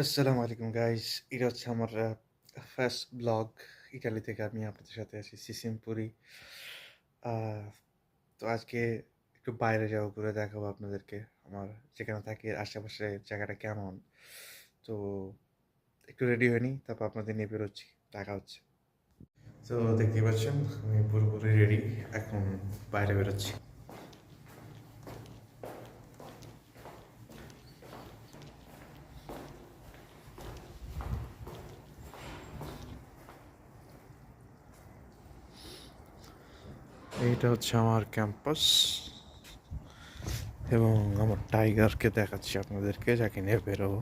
আসসালামু আলাইকুম গাইস। এটা হচ্ছে আমার ফার্স্ট ব্লগ ইতালি থেকে আমি আপনাদের সাথে আছি সিসিমপুরি। তো আজকে একটু বাইরে যাব, ঘুরে দেখাবো আপনাদেরকে। আমার যেখানে থাকি আশেপাশে জায়গাটা কেমন। তো একটু রেডি হয়নি তারপর আপনাদের নিয়ে বেরোচ্ছি। দেখা হচ্ছে। তো দেখতেই পাচ্ছেন আমি পুরোপুরি রেডি। এখন বাইরে বেরোচ্ছি। এইটা হচ্ছে আমার ক্যাম্পাস। এবং আমার টাইগারকে দেখাচ্ছি আপনাদেরকে, যাকে নিয়ে বেরোবো।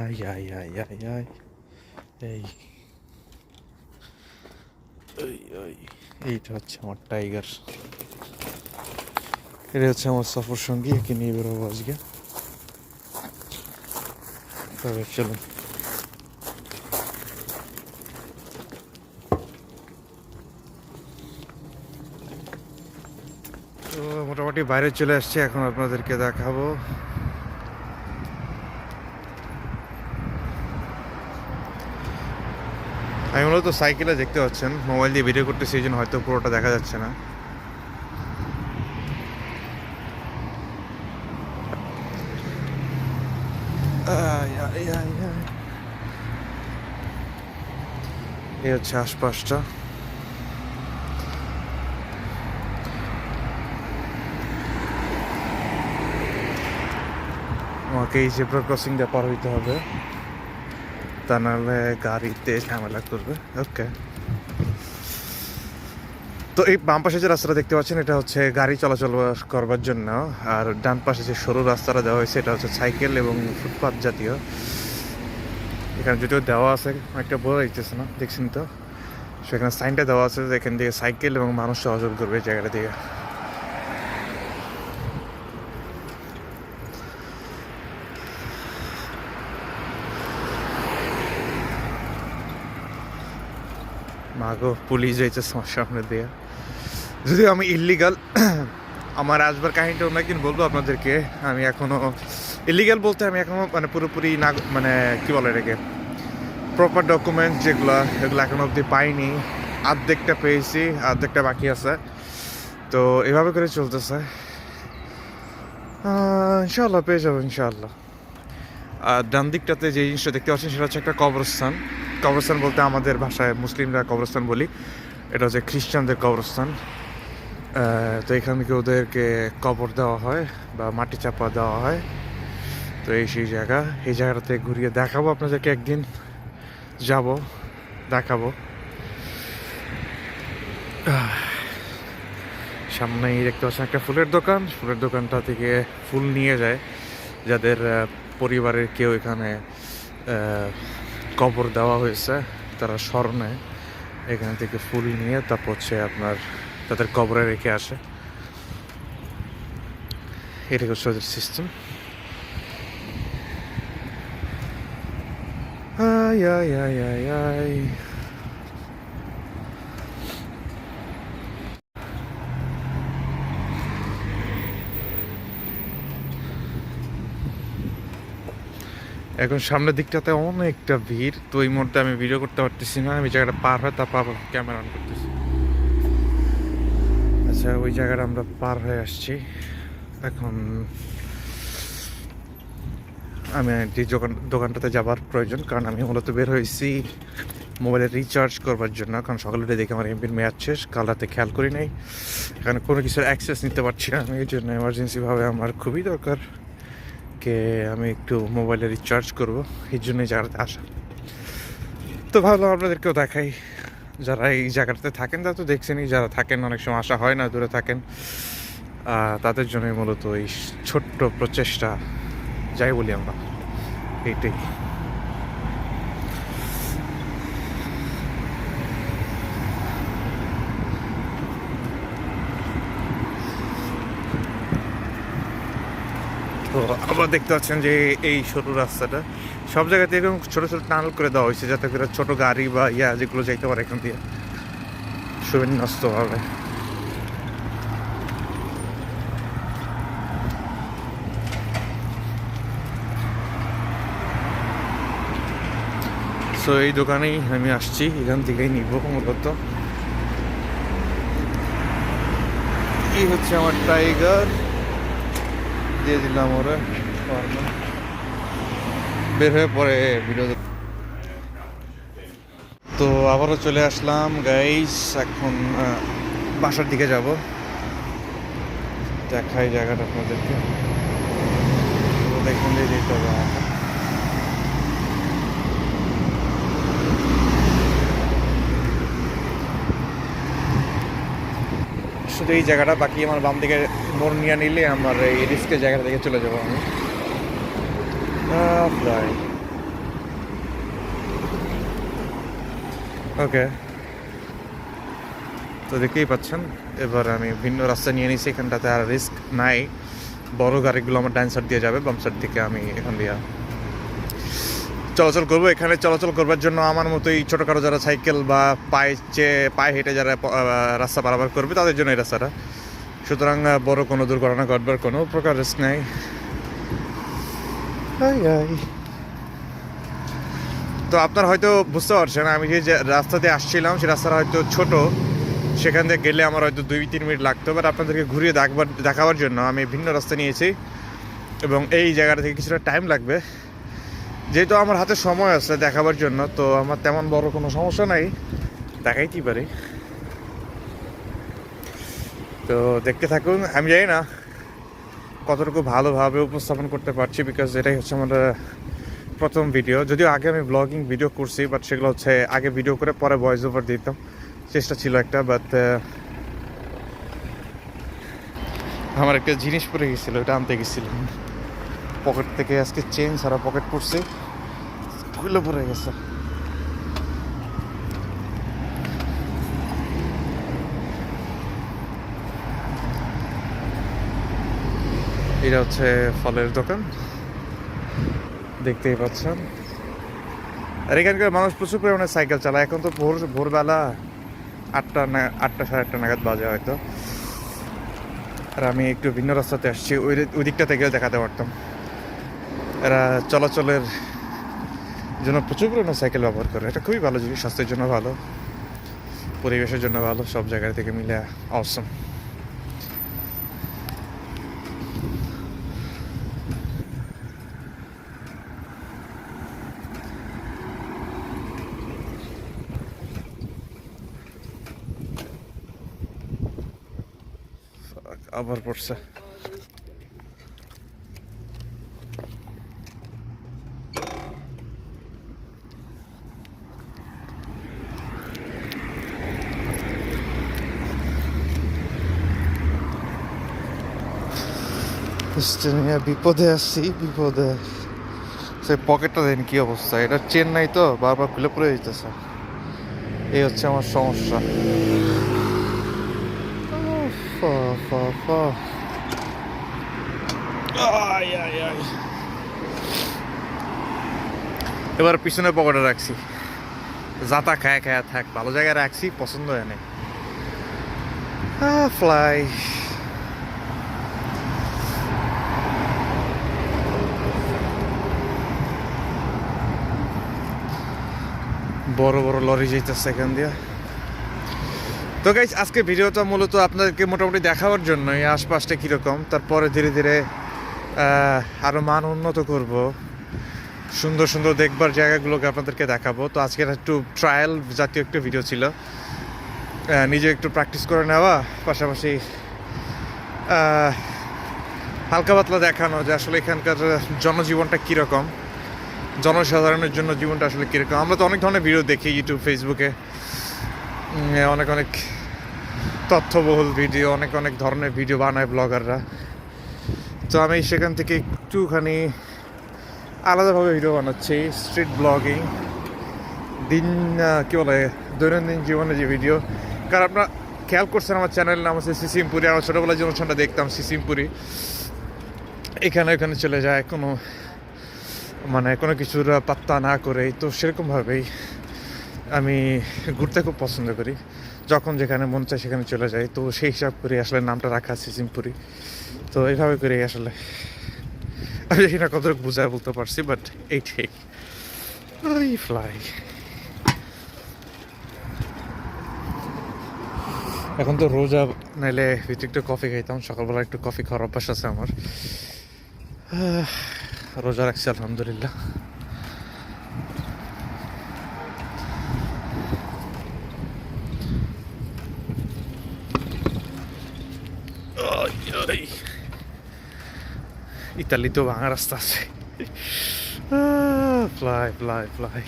আই আই আই আই আই। এই। এইটা হচ্ছে আমার টাইগার। এটা হচ্ছে আমার সফর সঙ্গী একে নিয়ে বেরোবো আজকে। তবে চলুন তো মোটামুটি বাইরে চলে আসছে, এখন আপনাদেরকে দেখাবো। আমি মূলত সাইকেলে দেখতে পাচ্ছেন, মোবাইল দিয়ে ভিডিও করতে সেই জন্য হয়তো পুরোটা দেখা যাচ্ছে না। এই হচ্ছে আশপাশটা। আমাকে এই জেব্রা ক্রসিংটা পার হইতে হবে। তা নাহলে গাড়িতে ঝামেলা করবে। ওকে তো এই বাম পাশে যে রাস্তাটা দেখতে পাচ্ছেন, এটা হচ্ছে গাড়ি চলাচল করবার জন্য। আর ডান পাশে যে সরু রাস্তাটা দেওয়া হয়েছে, এটা হচ্ছে সাইকেল এবং ফুটপাথ জাতীয়। এখানে যদিও দেওয়া আছে একটা বোঝা যাইতেছে না, দেখছেন তো? সেখানে সাইনটা দেওয়া আছে যে এখান থেকে সাইকেল এবং মানুষ চলাচল করবে এই জায়গাটা দিয়ে। মাগো, পুলিশ যাইছে আমার সামনে দিয়ে। যদিও আমি ইল্লিগাল আমার আসবার কাহিনীটা অন্য একদিন বলব আপনাদেরকে। আমি এখনও ইলিগাল বলতে আমি এখনও মানে পুরোপুরি না মানে কি বলে এটাকে? প্রপার ডকুমেন্টস যেগুলো, এগুলো এখনও অবধি পাইনি। আর্ধেকটা পেয়েছি, আর্ধেকটা বাকি আছে। তো এভাবে করে চলতেছে। ইনশাল্লাহ পেয়ে যাব ইনশাল্লাহ আর ডান দিকটাতে যে জিনিসটা দেখতে পাচ্ছেন, সেটা হচ্ছে একটা কবরস্থান। কবরস্থান বলতে আমাদের ভাষায় মুসলিমরা কবরস্থান বলি। এটা হচ্ছে খ্রিস্টানদের কবরস্থান। তো এখান থেকে ওদেরকে কবর দেওয়া হয় বা মাটি চাপা দেওয়া হয়? তো এই সেই জায়গা। এই জায়গাটাতে ঘুরিয়ে দেখাবো আপনাদেরকে একদিন। যাব, দেখাবো। সামনেই দেখতে পাচ্ছেন একটা ফুলের দোকান। ফুলের দোকানটা থেকে ফুল নিয়ে যায়। যাদের পরিবারের কেউ এখানে কবর দেওয়া হয়েছে তারা স্মরণে এখান থেকে ফুল নিয়ে তারপর হচ্ছে আপনার তাদের কবরে রেখে আসে। এটা হচ্ছে ওদের system Ay, ay, ay, ay, আয়। এখন সামনের দিকটাতে অনেকটা ভিড়, তো এই মুহূর্তে আমি ভিডিও করতে পারতেছি না, আমি জায়গাটা পার হয় তারপর আবার ক্যামেরা অন করতেছি। আচ্ছা ওই জায়গাটা আমরা পার হয়ে আসছি। এখন আমি যে দোকান, দোকানটাতে যাবার প্রয়োজন, কারণ আমি মূলত বের হয়েছি মোবাইলে রিচার্জ করবার জন্য, কারণ সকালে উঠে দেখে আমার এমপির মেয়াদ শেষ, কাল রাতে খেয়াল করি নাই। এখানে কোনো কিছুর অ্যাক্সেস নিতে পারছি না, আমি, এই জন্য এমার্জেন্সিভাবে আমার খুবই দরকার। কে আমি একটু মোবাইলে রিচার্জ করব, এই জন্যই জায়গাতে আসা। তো ভালো আপনাদেরকেও দেখাই, যারা এই জায়গাটাতে থাকেন তা তো দেখছেনই, যারা থাকেন, অনেক সময় আসা হয় না, দূরে থাকেন। তাদের জন্যই মূলত এই ছোট্ট প্রচেষ্টা, যাই বলি আমরা, এইটাই। তারপর দেখতে পাচ্ছেন যে এই সরু রাস্তাটা, সব জায়গাতে এরকম ছোটো ছোটো টানেল করে দেওয়া হয়েছে যাতে করে ছোটো গাড়ি বা ইয়া যেগুলো যাইতে পারে এখান দিয়ে সুবিন্যস্ত হবে। সো এই দোকানেই আমি আসছি, এখান থেকেই নিব মূলত। এই হচ্ছে আমার টাইগার, দিয়ে দিলাম ওরা। বের হয়ে পরে ভিডিও তো আবারও চলে আসলাম গাইস এখন বাসার দিকে যাব। দেখাই জায়গাটা আপনাদেরকে। দেখুন যেতে হবে শুধু এই জায়গাটা, বাকি আমার বাম দিকে মোড় নিয়ে নিলে আমার এই রিস্কের জায়গাটা থেকে চলে যাব আমি। ওকে তো দেখতেই পাচ্ছেন, এবার আমি ভিন্ন রাস্তা নিয়ে নিয়েছি এখানটাতে আর রিস্ক নাই। বড় গাড়িগুলো আমার ডান সাইড দিয়ে যাবে, বাম থেকে আমি এখান দিয়ে চলাচল করব। এখানে চলাচল করবার জন্য আমার মতোই ছোটোখাটো যারা সাইকেল বা পায়ে চেয়ে পায়ে হেঁটে যারা রাস্তা পারাবার করবে, তাদের জন্য এই রাস্তাটা। সুতরাং বড় কোনো দুর্ঘটনা ঘটবার কোনো প্রকার রিস্ক নেই। তো আপনার হয়তো বুঝতে পারছেন, আমি যে রাস্তাতে আসছিলাম সেই রাস্তাটা হয়তো ছোট। সেখান থেকে গেলে আমার হয়তো দুই তিন মিনিট লাগতো বাট আপনাদেরকে ঘুরিয়ে দেখবার, দেখাবার জন্য আমি ভিন্ন রাস্তা নিয়েছি। এবং এই জায়গাটা থেকে কিছুটা টাইম লাগবে। যেহেতু আমার হাতে সময় আছে দেখাবার জন্য, তো আমার তেমন বড় কোনো সমস্যা নাই। দেখাইতেই পারি। তো দেখতে থাকুন, আমি জানি না। কতটুকু ভালোভাবে উপস্থাপন করতে পারছি বিকজ এটাই হচ্ছে আমার প্রথম ভিডিও যদিও আগে আমি ব্লগিং ভিডিও করছি বাট সেগুলো হচ্ছে আগে ভিডিও করে পরে ভয়েস ওভার দিতাম। চেষ্টা ছিল একটা বাট আমার একটা জিনিস পড়ে গেছিল, ওটা আনতে গেছিলাম। পকেট থেকে আজকে চেন সারা পকেট পড়ছে খুলে পড়ে গেছে। এটা হচ্ছে ফলের দোকান। দেখতেই পাচ্ছেন। আর এখানকার মানুষ প্রচুর পরিমাণে সাইকেল চালায়। এখন তো ভোর, ভোরবেলা আটটা না, আটটা, সাড়ে আটটা নাগাদ বাজে হয়তো। আর আমি একটু ভিন্ন রাস্তাতে আসছি। ওই ওই দিকটাতে গেলে দেখাতে পারতাম। এরা চলাচলের জন্য প্রচুর পরিমাণে সাইকেল ব্যবহার করে। এটা খুবই ভালো জিনিস। স্বাস্থ্যের জন্য ভালো। পরিবেশের জন্য ভালো। সব জায়গা থেকে মিলে অসম আবার পড়ছে। বিপদে আসছি বিপদে। সে পকেটটা দেন কি অবস্থা? এটা চেন নাই তো বারবার খুলে পড়ে যেতেছে এই হচ্ছে আমার সমস্যা। আই, আই। এবার পিছনে পকেটে রাখছি। যাতা খায় খায় থাক ভালো জায়গায় রাখছি পছন্দ হয় নাই। ফ্লাই বড় বড় লরি যাইতেছে এখান দিয়ে। তো গাইজ আজকে ভিডিওটা মূলত আপনাদেরকে মোটামুটি দেখাবার জন্য এই আশপাশটা কীরকম। তারপরে ধীরে ধীরে আরও মান উন্নত করব। সুন্দর সুন্দর দেখবার জায়গাগুলোকে আপনাদেরকে দেখাবো। তো আজকে একটু ট্রায়াল জাতীয় একটা ভিডিও ছিল। নিজে একটু প্র্যাকটিস করে নেওয়া, পাশাপাশি হালকা পাতলা দেখানো যে আসলে এখানকার জনজীবনটা কীরকম, জনসাধারণের জন্য জীবনটা আসলে কীরকম। আমরা তো অনেক ধরনের ভিডিও দেখি ইউটিউব ফেসবুকে অনেক অনেক তথ্যবহুল ভিডিও, অনেক অনেক ধরনের ভিডিও বানায় ব্লগাররা। তো আমি সেখান থেকে একটুখানি আলাদাভাবে ভিডিও বানাচ্ছি স্ট্রিট ব্লগিং দিন কী বলে, দৈনন্দিন জীবনে যে ভিডিও। কারণ আপনারা খেয়াল করছেন আমার চ্যানেল নাম হচ্ছে সিসিমপুরি, আমরা ছোটোবেলায় যে অনুষ্ঠানটা দেখতাম, সিসিমপুরি। এখানে ওখানে চলে যায়, কোনো মানে কোনো কিছুর পাত্তা না করে তো সেরকমভাবেই আমি ঘুরতে খুব পছন্দ করি। যখন যেখানে মন চায় সেখানে চলে যাই। তো সেই হিসাব করে আসলে নামটা রাখা সিসিমপুরি তো এইভাবে করে আসলে আমি জানি না কতটুকু বুঝায় বলতে পারছি বাট এই ঠিক ফ্লাই এখন তো রোজা নাইলে ভিতরে একটু কফি খাইতাম। সকালবেলা একটু কফি খাওয়ার অভ্যাস আছে আমার। রোজা রাখছি, আলহামদুলিল্লাহ ওই, ওই। ইতালিতেও ভাঙা রাস্তা আছে ফ্লাই ফ্লাই ফ্লাই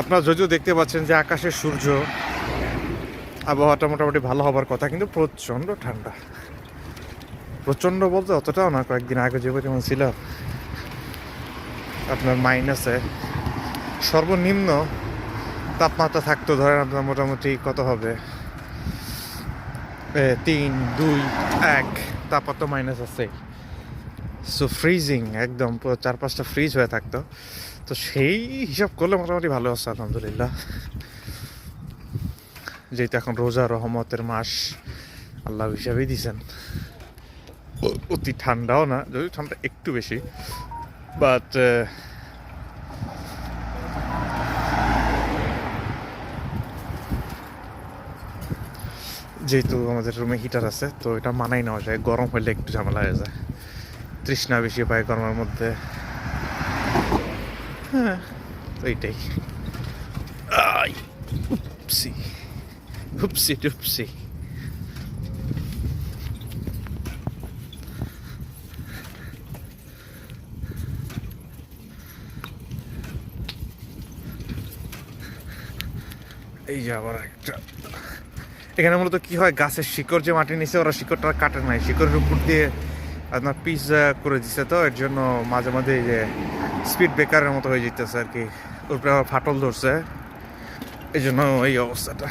আপনারা যদিও দেখতে পাচ্ছেন যে আকাশের সূর্য আবহাওয়াটা মোটামুটি ভালো হবার কথা, কিন্তু প্রচণ্ড ঠান্ডা। প্রচণ্ড বলতে অতটাও না, কয়েকদিন আগে যে পরিমাণ ছিল আপনার মাইনাসে সর্বনিম্ন তাপমাত্রা থাকতো, ধরেন আপনার মোটামুটি কত হবে? তিন, দুই, এক, তাপমাত্রা মাইনাস আছে। সো ফ্রিজিং একদম পুরো চার পাঁচটা ফ্রিজ হয়ে থাকতো। তো সেই হিসাব করলে মোটামুটি ভালো আছে আলহামদুলিল্লাহ। যেহেতু এখন রোজা, রহমতের মাস, আল্লাহ হিসাবেই দিছেন। অতি ঠান্ডাও না যদি ঠান্ডা একটু বেশি। বাট যেহেতু আমাদের রুমে হিটার আছে, তো এটা মানাই নেওয়া যায়। গরম হলে একটু ঝামেলা হয়ে যায়। তৃষ্ণা বেশি পায় গরমের মধ্যে। হ্যাঁ তো এইটাই আই উপসি উপসি টুপসি এই যে আবার একটা। এখানে মূলত কি হয়, গাছের শিকড় যে মাটি নিচে, ওরা শিকড়টা কাটে নাই। শিকড়ের উপর দিয়ে আপনার পিস করে দিছে তো, এর জন্য মাঝে মাঝে এই যে স্পিড ব্রেকারের মতো হয়ে যেতেছে আর কি। উপরে আবার ফাটল ধরছে। এই জন্য এই অবস্থাটা।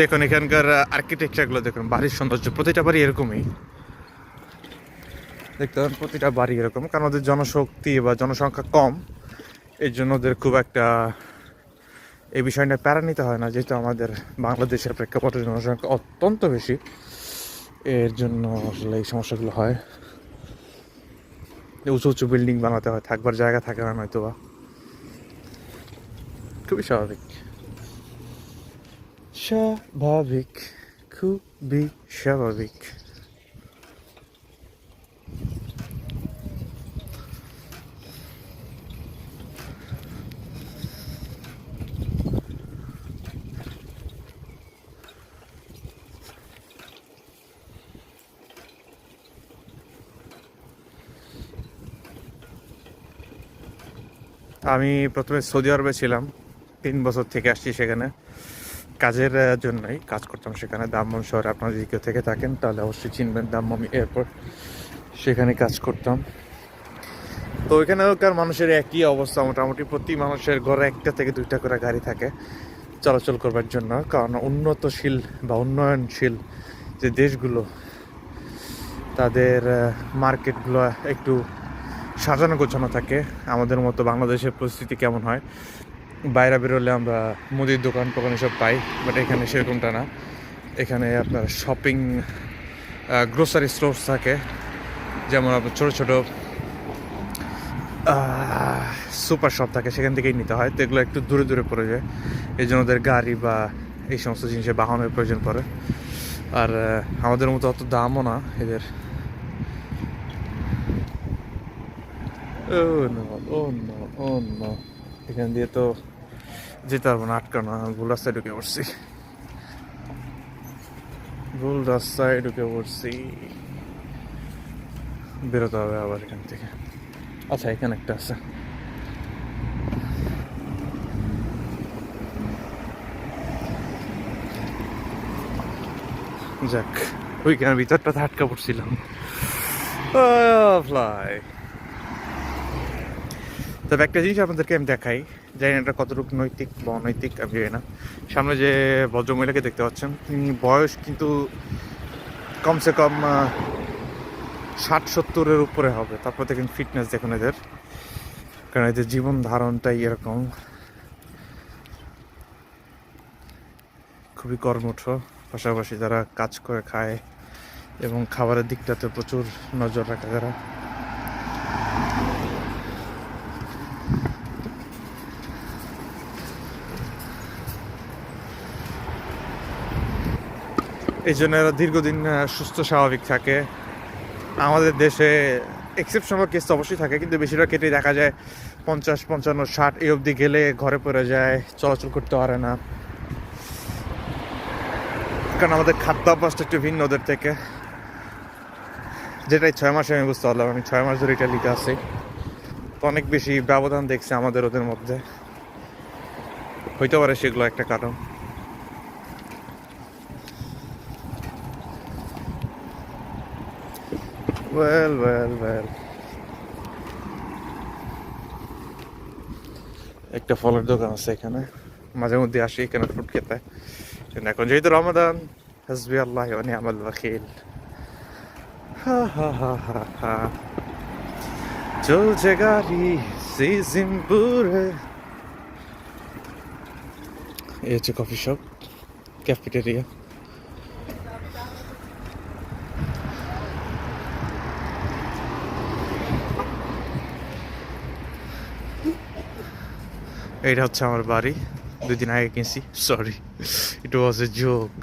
দেখুন, এখানকার আর্কিটেকচারগুলো দেখুন, বাড়ির সৌন্দর্য, প্রতিটা বাড়ি এরকমই। দেখতে পাবেন প্রতিটা বাড়ি এরকম, কারণ ওদের জনশক্তি বা জনসংখ্যা কম। এর জন্য ওদের খুব একটা, এই বিষয় নিয়ে প্যারা নিতে হয় না, যেহেতু আমাদের বাংলাদেশের প্রেক্ষাপটে জনসংখ্যা অত্যন্ত বেশি। এর জন্য আসলে এই সমস্যাগুলো হয়। উঁচু উঁচু বিল্ডিং বানাতে হয়, থাকবার জায়গা থাকে না নয়তো বা খুবই স্বাভাবিক। স্বাভাবিক খুবই স্বাভাবিক। আমি প্রথমে সৌদি আরবে ছিলাম। তিন বছর থেকে আসছি সেখানে। কাজের জন্যই কাজ করতাম সেখানে। দাম্মাম শহরে আপনারা যদি কেউ থেকে থাকেন, তাহলে অবশ্যই চিনবেন দাম্মাম এয়ারপোর্ট। সেখানে কাজ করতাম। তো ওইখানেকার মানুষের একই অবস্থা মোটামুটি। প্রতি মানুষের ঘরে একটা থেকে দুইটা করে গাড়ি থাকে চলাচল করবার জন্য। কারণ উন্নতশীল বা উন্নয়নশীল যে দেশগুলো, তাদের মার্কেটগুলো একটু সাজানো গোছানো থাকে। আমাদের মতো বাংলাদেশের পরিস্থিতি কেমন হয়? বাইরে বেরোলে আমরা মুদির দোকান টোকান এসব পাই বাট এখানে সেরকমটা না। এখানে আপনার শপিং গ্রোসারি স্টোর্স থাকে। যেমন আপনার ছোটো ছোটো সুপার শপ থাকে, সেখান থেকেই নিতে হয়। তো এগুলো একটু দূরে দূরে পড়ে যায়। এই জন্য ওদের গাড়ি বা এই সমস্ত জিনিসের বাহনের প্রয়োজন পড়ে। আর আমাদের মতো অত দামও না এদের। Oh no oh no oh no, এখান দিয়ে তো যেতে পারব না, আটকানো ভুল রাস্তায় ঢুকে পড়ছি। ভুল রাস্তায় ঢুকে পড়ছি। বেরোতে হবে আবার এখান থেকে। আচ্ছা এখানে একটা আছে। যাক ওইখানে ভিতরটা আটকা পড়ছিলাম। ফ্লাই তবে একটা জিনিস আপনাদেরকে আমি দেখাই। জানি এটা কতটুকু নৈতিক বা অনৈতিক, আমি জানি না। সামনে যে ভদ্রমহিলাকে দেখতে পাচ্ছেন, তিনি বয়স কিন্তু কমসে কম ষাট সত্তরের উপরে হবে। তারপর দেখেন ফিটনেস দেখুন এদের। কারণ এদের জীবন ধারণটাই এরকম। খুবই কর্মঠ, পাশাপাশি যারা কাজ করে খায় এবং খাবারের দিকটাতে প্রচুর নজর রাখে যারা এই জন্য এরা দীর্ঘদিন সুস্থ, স্বাভাবিক থাকে। আমাদের দেশে এক্সেপশন কেস তো অবশ্যই থাকে, কিন্তু বেশিরভাগ ক্ষেত্রেই দেখা যায় পঞ্চাশ, পঞ্চান্ন, ষাট এই অবধি গেলে ঘরে পড়ে যায়, চলাচল করতে পারে না। কারণ আমাদের খাদ্যাভ্যাসটা একটু ভিন্ন ওদের থেকে। যেটাই ছয় মাসে আমি বুঝতে পারলাম, আমি ছয় মাস ধরে ইটালিতে আছি। তো অনেক বেশি ব্যবধান দেখছি আমাদের ওদের মধ্যে। হইতে পারে সেগুলো একটা কারণ। ওয়েল ওয়েল ওয়েল একটা ফলের দোকান আছে এখানে। মাঝে মধ্যে আসি এখানে ফ্রুট খেতে। এখন যেহেতু রমাদান, হাসবি আল্লাহ মানে আমাল হা চলছে গাড়ি সিজিমপুরে এই হচ্ছে কফি শপ ক্যাফেটেরিয়া এইটা হচ্ছে আমার বাড়ি। দুই দিন আগে কিনছি sorry it was a joke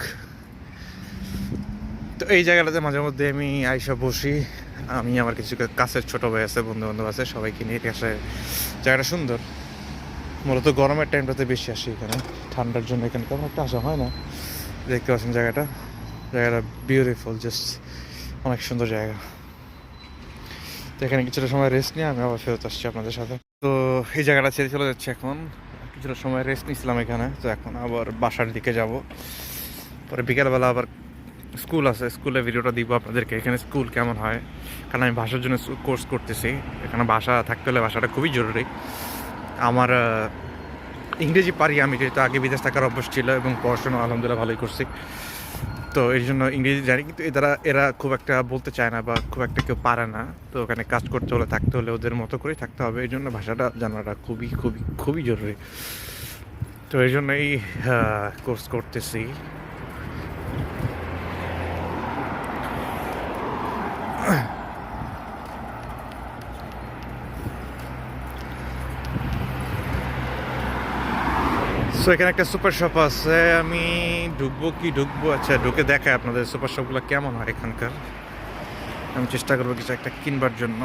তো এই জায়গাটাতে মাঝে মধ্যে আমি আইসা বসি। আমি আমার কিছু কাছের ছোট ভাই আছে বন্ধু বান্ধব আছে, সবাইকে নিয়ে আসে জায়গাটা সুন্দর। মূলত গরমের টাইমটাতে বেশি আসি এখানে, ঠান্ডার জন্য এখানে তেমন একটা আসা হয় না। দেখতে পাচ্ছেন জায়গাটা জায়গাটা বিউটিফুল জাস্ট অনেক সুন্দর জায়গা। তো এখানে কিছুটা সময় রেস্ট নিয়ে আমি আবার ফেরত আসছি আপনাদের সাথে। তো এই জায়গাটা ছেড়ে চলে যাচ্ছে এখন। কিছুটা সময় রেস্ট নিয়েছিলাম এখানে, তো এখন আবার বাসার দিকে যাব। পরে বিকালবেলা আবার স্কুল আছে, স্কুলে ভিডিওটা দিব আপনাদেরকে, এখানে স্কুল কেমন হয়? কারণ আমি ভাষার জন্য কোর্স করতেছি। এখানে ভাষা থাকতে হলে ভাষাটা খুবই জরুরি। আমার ইংরেজি পারি আমি, যেহেতু আগে বিদেশ থাকার অভ্যাস ছিল এবং পড়াশোনা আলহামদুলিল্লাহ ভালোই করছি। তো এর জন্য ইংরেজি জানি, কিন্তু এরা এরা খুব একটা বলতে চায় না বা খুব একটা কেউ পারে না। তো ওখানে কাজ করতে হলে থাকতে হলে ওদের মতো করেই থাকতে হবে। এই জন্য ভাষাটা জানাটা খুবই খুবই খুবই জরুরি। তো এই জন্যই কোর্স করতেছি। সো এখানে একটা সুপার শপ আছে। আমি ঢুকবো কি ঢুকবো? আচ্ছা ঢুকে দেখায় আপনাদের সুপার শপগুলো কেমন হয় এখানকার। আমি চেষ্টা করব কিছু একটা কিনবার জন্য।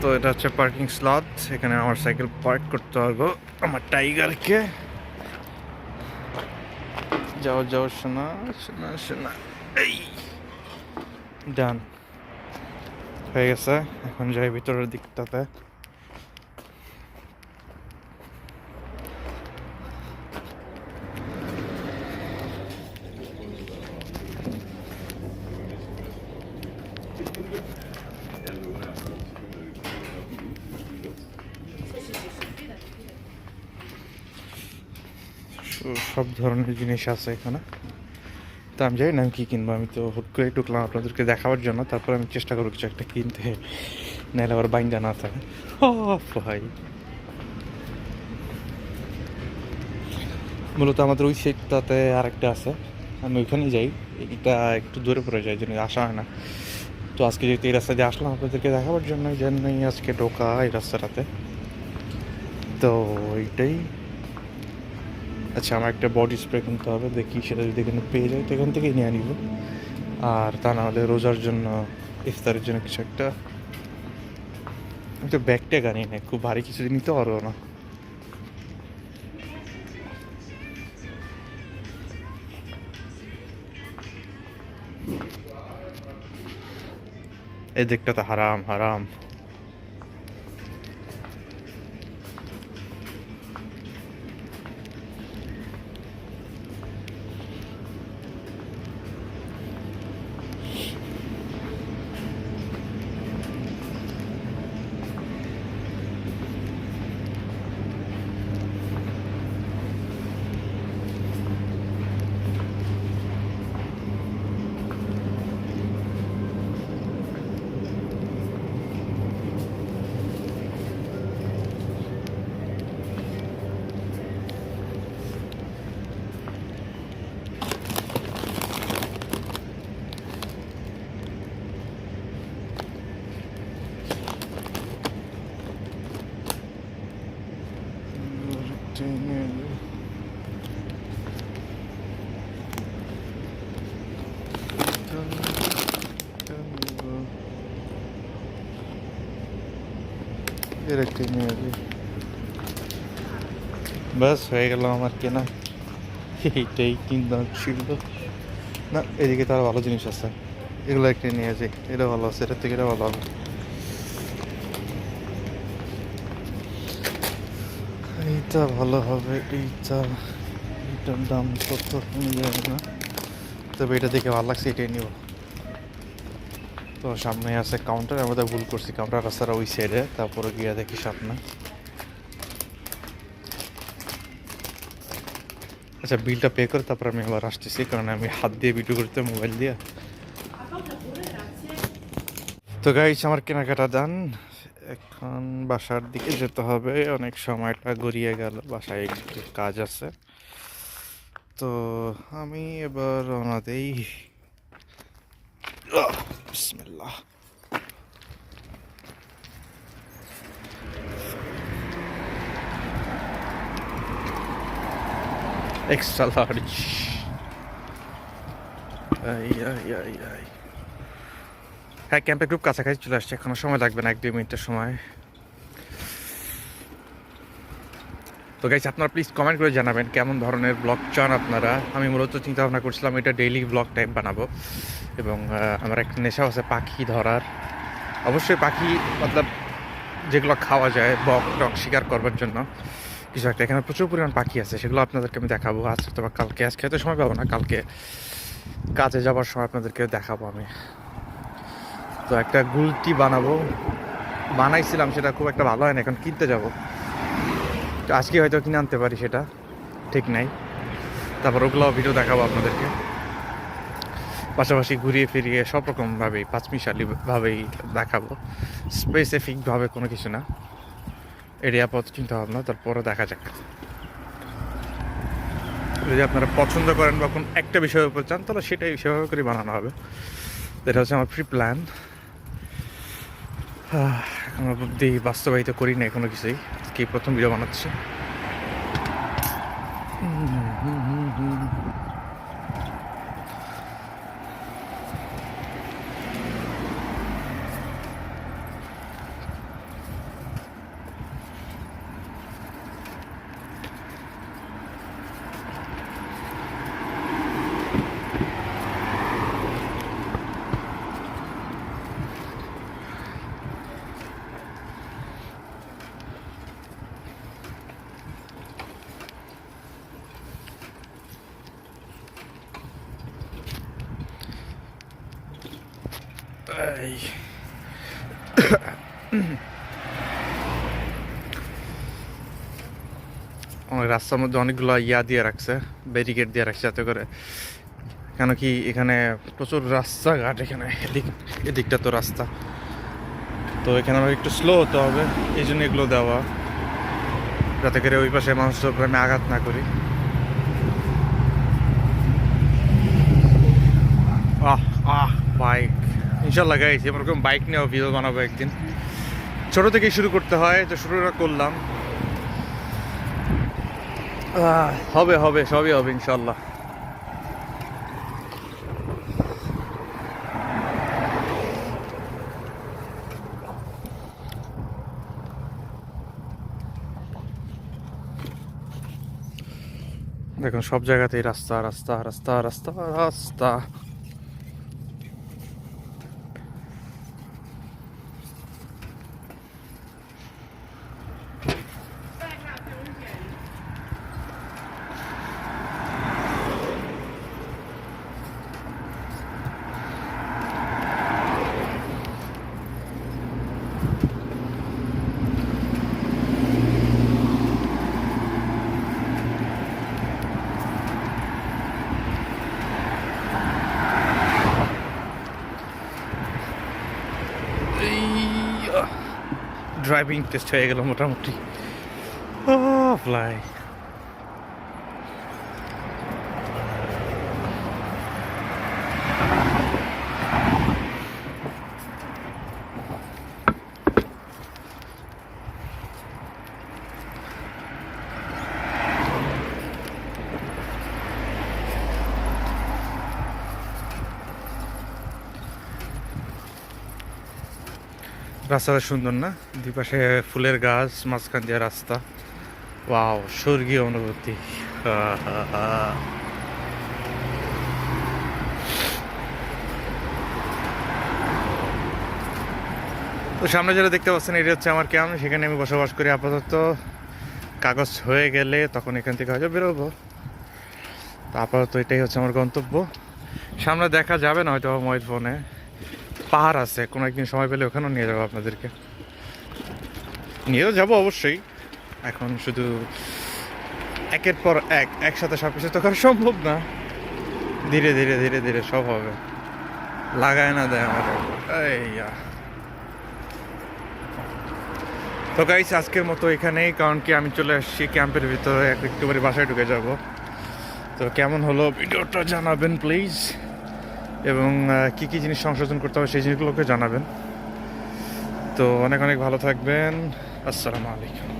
তো এটা হচ্ছে পার্কিং স্লট এখানে আমার সাইকেল পার্ক করতে পারব। আমার টাইগারকে যাও যাও, শোনা শোনা শোনা। এই ডান হয়ে গেছে। এখন যাই ভিতরের দিকটাতে। সব ধরনের জিনিস আছে এখানে। তা আমি জানি না, আমি কী কিনবো? আমি তো হুট করে ঢুকলাম আপনাদেরকে দেখাবার জন্য। তারপর আমি চেষ্টা করব কিছু একটা কিনতে। নাহলে আবার বাইন্দা না থাকে। ভাই। মূলত আমাদের ওই সাইডটাতে আরেকটা আছে। আমি ওইখানেই যাই। এটা একটু দূরে পড়ে যায় জন্য আসা হয় না। তো আজকে যেহেতু এই রাস্তা দিয়ে আসলাম আপনাদেরকে দেখাবার জন্য, এই জন্যই আজকে ঢোকা এই রাস্তাটাতে। তো এইটাই। আচ্ছা আমার একটা বডি স্প্রে কিনতে হবে, দেখি সেটা যদি এখানে পেয়ে যায় তো এখান থেকেই নিয়ে নিব। আর তা না হলে রোজার জন্য, ইফতারের জন্য কিছু একটা একটা ব্যাগ ট্যাগ আনি না, খুব ভারী কিছু নিতে পারব না। এই দিকটা তো হারাম হারাম। এর একটি ব্যাস হয়ে গেল আমার কেনা এইটাই কিনতাম ছিল না এদিকে তার ভালো জিনিস আছে এগুলো একটি নিয়ে যাই এটা ভালো আছে এটার থেকে এটা ভালো হবে এইটা ভালো হবে এইটা এইটার দাম কত আমি জানি না তবে এটা দেখে ভালো লাগছে এটাই নিব তো সামনে আছে কাউন্টার আমরা ভুল করছি। কাউন্টার রাস্তাটা ওই সাইডে তারপরে গিয়ে দেখি সামনে। আচ্ছা বিলটা পে করে তারপর আমি আবার আসতেছি কারণ আমি হাত দিয়ে ভিডিও করতে মোবাইল দিয়ে। তো গাইস আমার কেনাকাটা দান এখন বাসার দিকে যেতে হবে। অনেক সময়টা গড়িয়ে গেল বাসায় একটু কাজ আছে। তো আমি এবার রওনা দেই আহ, বিসমিল্লাহ। আই আই আই আই হ্যাঁ ক্যাম্পের গ্রুপ কাছাকাছি চলে আসছে। এখনও সময় লাগবে না, এক দুই মিনিটের সময়। তো গাইস আপনারা প্লিজ কমেন্ট করে জানাবেন কেমন ধরনের ব্লগ চান আপনারা। আমি মূলত চিন্তা ভাবনা করছিলাম এটা ডেইলি ব্লগ টাইপ বানাবো। এবং আমার একটা নেশা আছে পাখি ধরার। অবশ্যই পাখি, মতলব যেগুলো খাওয়া যায়, বক টক শিকার করবার জন্য। কিছু একটা, এখানে প্রচুর পরিমাণ পাখি আছে, সেগুলো আপনাদেরকে আমি দেখাবো আজ, অথবা কালকে। আজকে হয়তো সময় পাবো না, কালকে কাজে যাবার সময় আপনাদেরকে দেখাবো আমি। তো একটা গুলটি বানাবো। বানাইছিলাম, সেটা খুব একটা ভালো হয় না এখন কিনতে যাব। তো আজকে হয়তো কিনে আনতে পারি সেটা, ঠিক নাই। তারপর ওগুলো ভিডিও দেখাবো আপনাদেরকে। পাশাপাশি ঘুরিয়ে ফিরিয়ে সব রকমভাবেই, পাঁচমিশালিভাবেই দেখাবো। স্পেসিফিকভাবে কোনো কিছু না। এরিয়া পথ চিন্তা ভাবনা তারপরে দেখা যাক। যদি আপনারা পছন্দ করেন বা কোন একটা বিষয়ের উপর চান, তাহলে সেটাই সেভাবে করে বানানো হবে। এটা হচ্ছে আমার প্রি প্ল্যান এখনও অব্দি বাস্তবায়িত করি না কোনো কিছুই। আজকে প্রথম ভিডিও বানাচ্ছি। এই অনেক রাস্তার মধ্যে অনেকগুলো ইয়া দিয়ে রাখছে ব্যারিকেড দিয়ে রাখছে যাতে করে। কেন কি এখানে প্রচুর রাস্তাঘাট এখানে, এদিক, এদিকটা তো রাস্তা। তো এখানে আমাকে একটু স্লো হতে হবে এই জন্য এগুলো দেওয়া। যাতে করে ওই পাশে উপরে আমি আঘাত না করি। ইনশাল্লাহ গাইছি এরকম বাইক নিয়েও ভিডিও বানাবো একদিন। ছোট থেকেই শুরু করতে হয়, তো শুরুটা করলাম। হবে হবে, সবই হবে ইনশাল্লাহ দেখুন, সব জায়গাতেই রাস্তা রাস্তা রাস্তা রাস্তা রাস্তা। ড্রাইভিং টেস্ট হয়ে গেল মোটামুটি। ফ্লাই রাস্তাটা সুন্দর না? দুপাশে ফুলের গাছ, মাঝখান দিয়ে রাস্তা। ওয়াও, স্বর্গীয় অনুভূতি। তো সামনে যেটা দেখতে পাচ্ছেন, এটা হচ্ছে আমার ক্যাম্প। সেখানে আমি বসবাস করি আপাতত। কাগজ হয়ে গেলে তখন এখান থেকে হয়তো বেরোবো। তো আপাতত এটাই হচ্ছে আমার গন্তব্য। সামনে দেখা যাবে না হয়তো মোবাইল ফোনে। পাহাড় আছে, কোনো একদিন সময় পেলে ওখানেও নিয়ে যাব আপনাদেরকে। নিয়েও যাব অবশ্যই। এখন শুধু একের পর এক, একসাথে সব কিছু তো করা সম্ভব না। ধীরে ধীরে ধীরে ধীরে সব হবে। লাগায় না দেয় আমার এই ইয়া। তো গাইস আজকের মতো এখানেই, কারণ কি আমি চলে আসছি ক্যাম্পের ভিতরে, এক একেবারে বাসায় ঢুকে যাব। তো কেমন হলো? ভিডিওটা জানাবেন প্লিজ এবং কি কি জিনিস সংশোধন করতে হবে সেই জিনিসগুলোকে জানাবেন। তো অনেক অনেক ভালো থাকবেন। আসসালামু আলাইকুম।